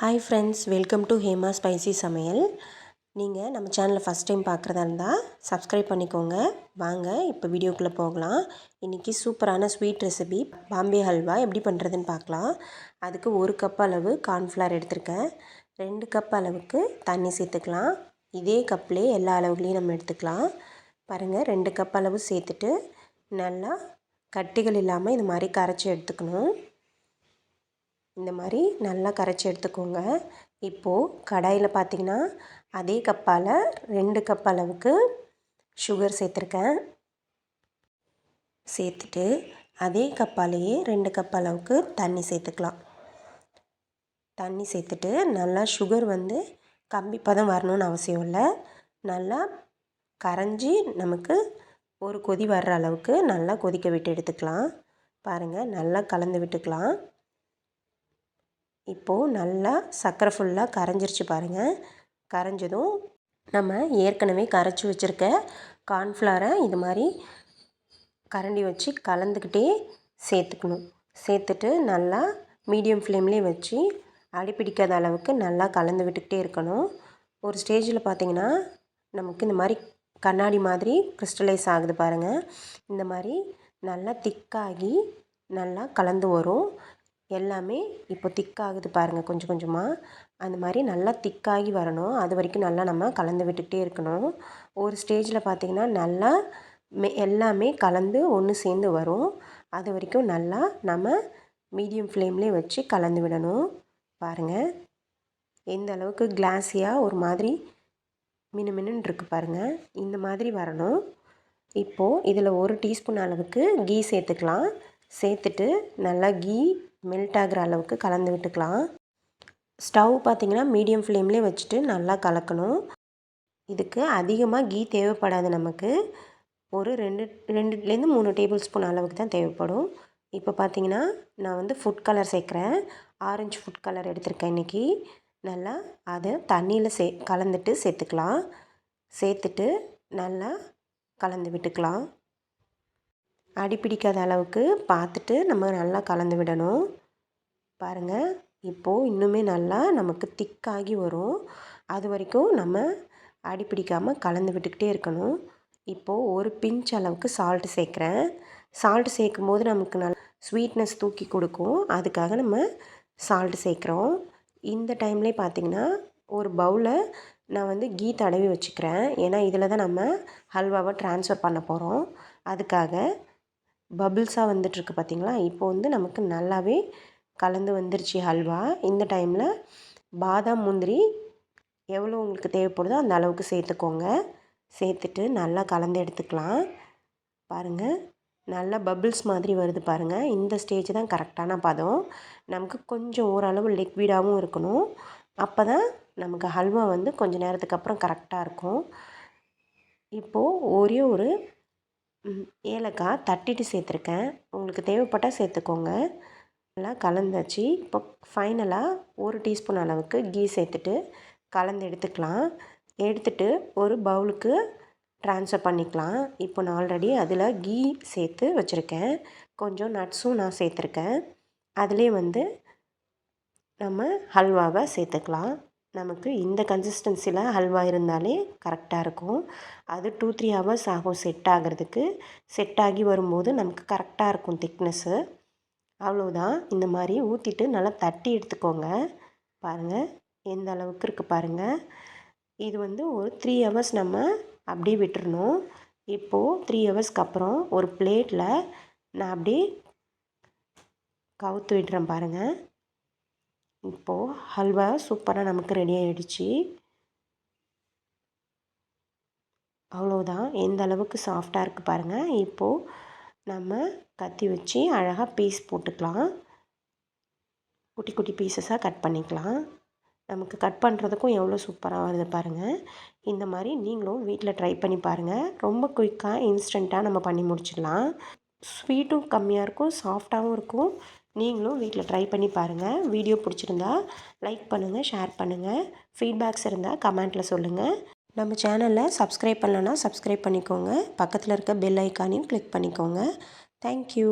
Hi friends welcome to Hema spicy சமையல் நீங்கள் நம்ம சேனலை ஃபஸ்ட் டைம் பார்க்குறதா இருந்தால் சப்ஸ்கிரைப் பண்ணிக்கோங்க. வாங்க இப்போ வீடியோக்குள்ளே போகலாம். இன்றைக்கி சூப்பரான ஸ்வீட் ரெசிபி பாம்பே ஹல்வா எப்படி பண்ணுறதுன்னு பார்க்கலாம் அதுக்கு ஒரு கப் அளவு கார்ன்ஃப்ளவர் எடுத்திருக்கேன். ரெண்டு கப் அளவுக்கு தண்ணி சேர்த்துக்கலாம். இதே கப்லேயே எல்லா அளவுகளையும் நம்ம எடுத்துக்கலாம். பாருங்கள் ரெண்டு கப் அளவு சேர்த்துட்டு நல்லா கட்டிகள் இல்லாமல் இது மாதிரி கரைச்சி எடுத்துக்கணும். இந்த மாதிரி நல்லா கரைச்சி எடுத்துக்கோங்க. இப்போது கடாயில் பார்த்திங்கன்னா அதே கப்பால் ரெண்டு கப் அளவுக்கு சுகர் சேர்த்துருக்கேன். சேர்த்துட்டு அதே கப்பாலேயே ரெண்டு கப் அளவுக்கு தண்ணி சேர்த்துக்கலாம். தண்ணி சேர்த்துட்டு நல்லா சுகர் வந்து கம்பி பதம் வரணும்னு அவசியம் இல்லை. நல்லா கரைஞ்சி நமக்கு ஒரு கொதி வர்ற அளவுக்கு நல்லா கொதிக்க விட்டு எடுத்துக்கலாம். பாருங்கள் நல்லா கலந்து விட்டுக்கலாம். இப்போது நல்லா சர்க்கரை ஃபுல்லாக கரைஞ்சிருச்சு பாருங்கள் கரைஞ்சதும் நம்ம ஏற்கனவே கரைச்சி வச்சுருக்க கார்ன்ஃப்ளாரை இது மாதிரி கரண்டி வச்சு கலந்துக்கிட்டே சேர்த்துக்கணும். சேர்த்துட்டு நல்லா மீடியம் ஃப்ளேம்லேயே வச்சு அடிப்பிடிக்காத அளவுக்கு நல்லா கலந்து விட்டுக்கிட்டே இருக்கணும். ஒரு ஸ்டேஜில் பார்த்திங்கன்னா நமக்கு இந்த மாதிரி கண்ணாடி மாதிரி கிறிஸ்டலைஸ் ஆகுது பாருங்கள் இந்த மாதிரி நல்லா திக்காகி நல்லா கலந்து வரும். எல்லாமே இப்போ திக்காகுது பாருங்கள் கொஞ்சம் கொஞ்சமாக அந்த மாதிரி நல்லா திக்காகி வரணும். அது வரைக்கும் நல்லா நம்ம கலந்து விட்டுக்கிட்டே இருக்கணும். ஒரு ஸ்டேஜில் பார்த்திங்கன்னா நல்லா மே எல்லாமே கலந்து ஒன்று சேர்ந்து வரும். அது வரைக்கும் நல்லா நம்ம மீடியம் ஃப்ளேம்லேயே வச்சு கலந்து விடணும். பாருங்கள் எந்த அளவுக்கு கிளாஸியாக ஒரு மாதிரி மினு மினுன்னு இருக்குது பாருங்கள் இந்த மாதிரி வரணும். இப்போது இதில் ஒரு டீஸ்பூன் அளவுக்கு கீ சேர்த்துக்கலாம். சேர்த்துட்டு நல்லா கீ மெல்ட் ஆகிற அளவுக்கு கலந்து விட்டுக்கலாம். ஸ்டவ் பார்த்திங்கன்னா மீடியம் ஃப்ளேம்லேயே வச்சுட்டு நல்லா கலக்கணும். இதுக்கு அதிகமாக கீ தேவைப்படாது நமக்கு. ஒரு ரெண்டு ரெண்டுலேருந்து மூணு டேபிள் ஸ்பூன் அளவுக்கு தான் தேவைப்படும். இப்போ பார்த்திங்கன்னா நான் வந்து ஃபுட் கலர் சேர்க்குறேன். ஆரஞ்சு ஃபுட் கலர் எடுத்திருக்கேன் இன்றைக்கி நல்லா அதை தண்ணியில் சே கலந்துட்டு சேர்த்துக்கலாம். சேர்த்துட்டு நல்லா கலந்து விட்டுக்கலாம். அடிப்பிடிக்காத அளவுக்கு பார்த்துட்டு நம்ம நல்லா கலந்து விடணும். பாருங்கள் இப்போது இன்னுமே நல்லா நமக்கு திக்காகி வரும். அது வரைக்கும் நம்ம அடி பிடிக்காமல் கலந்து விட்டுக்கிட்டே இருக்கணும். இப்போது ஒரு பிஞ்ச் அளவுக்கு சால்ட்டு சேர்க்குறேன். சால்ட்டு சேர்க்கும் போது நமக்கு நல்ல ஸ்வீட்னஸ் தூக்கி கொடுக்கும். அதுக்காக நம்ம சால்ட்டு சேர்க்குறோம். இந்த டைம்லேயே பார்த்திங்கன்னா ஒரு பவுலை நான் வந்து கீ தடவி வச்சுக்கிறேன். ஏன்னா இதில் தான் நம்ம ஹல்வாவை ட்ரான்ஸ்ஃபர் பண்ண போகிறோம் அதுக்காக பபிள்ஸாக வந்துட்டுருக்கு பார்த்திங்களா இப்போ வந்து நமக்கு நல்லாவே கலந்து வந்துருச்சு ஹல்வா. இந்த டைமில் பாதாம் முந்திரி எவ்வளோ உங்களுக்கு தேவைப்படுதோ அந்த அளவுக்கு சேர்த்துக்கோங்க. சேர்த்துட்டு நல்லா கலந்து எடுத்துக்கலாம். பாருங்கள் நல்லா பபிள்ஸ் மாதிரி வருது பாருங்கள் இந்த ஸ்டேஜ் தான் கரெக்டான பதம். நமக்கு கொஞ்சம் ஓரளவு லிக்விடாகவும் இருக்கணும். அப்போ தான் நமக்கு ஹல்வா வந்து கொஞ்சம் நேரத்துக்கு அப்புறம் கரெக்டாக இருக்கும். இப்போது ஒரே ஒரு ஏலக்காய் தட்டிட்டு சேர்த்துருக்கேன். உங்களுக்கு தேவைப்பட்டால் சேர்த்துக்கோங்க. நல்லா கலந்தாச்சு. இப்போ ஃபைனலாக ஒரு டீஸ்பூன் அளவுக்கு கீ சேர்த்துட்டு கலந்து எடுத்துக்கலாம். எடுத்துட்டு ஒரு பவுலுக்கு ட்ரான்ஸ்ஃபர் பண்ணிக்கலாம். இப்போ நான் ஆல்ரெடி அதில் கீ சேர்த்து வச்சுருக்கேன். கொஞ்சம் நட்ஸும் நான் சேர்த்துருக்கேன். அதிலே வந்து நம்ம ஹல்வாவை சேர்த்துக்கலாம். நமக்கு இந்த கன்சிஸ்டன்சியில் ஹல்வா இருந்தாலே கரெக்டாக இருக்கும். அது டூ த்ரீ ஹவர்ஸ் ஆகும் செட் ஆகிறதுக்கு. செட் ஆகி வரும்போது நமக்கு கரெக்டாக இருக்கும் திக்னஸ்ஸு அவ்வளோதான் இந்த மாதிரி ஊற்றிட்டு நல்லா தட்டி எடுத்துக்கோங்க. பாருங்கள் எந்த அளவுக்கு இருக்குது பாருங்கள் இது வந்து ஒரு த்ரீ ஹவர்ஸ் நம்ம அப்படியே விட்டுறணும். இப்போது த்ரீ ஹவர்ஸ்க்கு அப்புறம் ஒரு பிளேட்டில் நான் அப்படியே கவுத்து விடுறேன் பாருங்கள் இப்போது ஹல்வா சூப்பராக நமக்கு ரெடி ஆகிடுச்சு அவ்வளோதான் எந்த அளவுக்கு சாஃப்டாக இருக்குது பாருங்கள் இப்போது நம்ம கத்தி வச்சு அழகாக பீஸ் போட்டுக்கலாம். குட்டி குட்டி பீசஸாக கட் பண்ணிக்கலாம். நமக்கு கட் பண்ணுறதுக்கும் எவ்வளோ சூப்பராக வருது பாருங்கள் இந்த மாதிரி நீங்களும் வீட்டில் ட்ரை பண்ணி பாருங்கள் ரொம்ப குயிக்காக இன்ஸ்டண்ட்டாக நம்ம பண்ணி முடிச்சிடலாம். ஸ்வீட்டும் கம்மியாக இருக்கும் சாஃப்டாகவும் இருக்கும். நீங்களும் வீட்டில் ட்ரை பண்ணி பாருங்கள் வீடியோ பிடிச்சிருந்தா லைக் பண்ணுங்கள் ஷேர் பண்ணுங்கள் ஃபீட்பேக்ஸ் இருந்தால் கமெண்ட்டில் சொல்லுங்கள் நம்ம சேனலில் சப்ஸ்கிரைப் பண்ணலன்னா சப்ஸ்கிரைப் பண்ணிக்கோங்க. பக்கத்தில் இருக்க பெல் ஐக்கானையும் கிளிக் பண்ணிக்கோங்க. தேங்க்யூ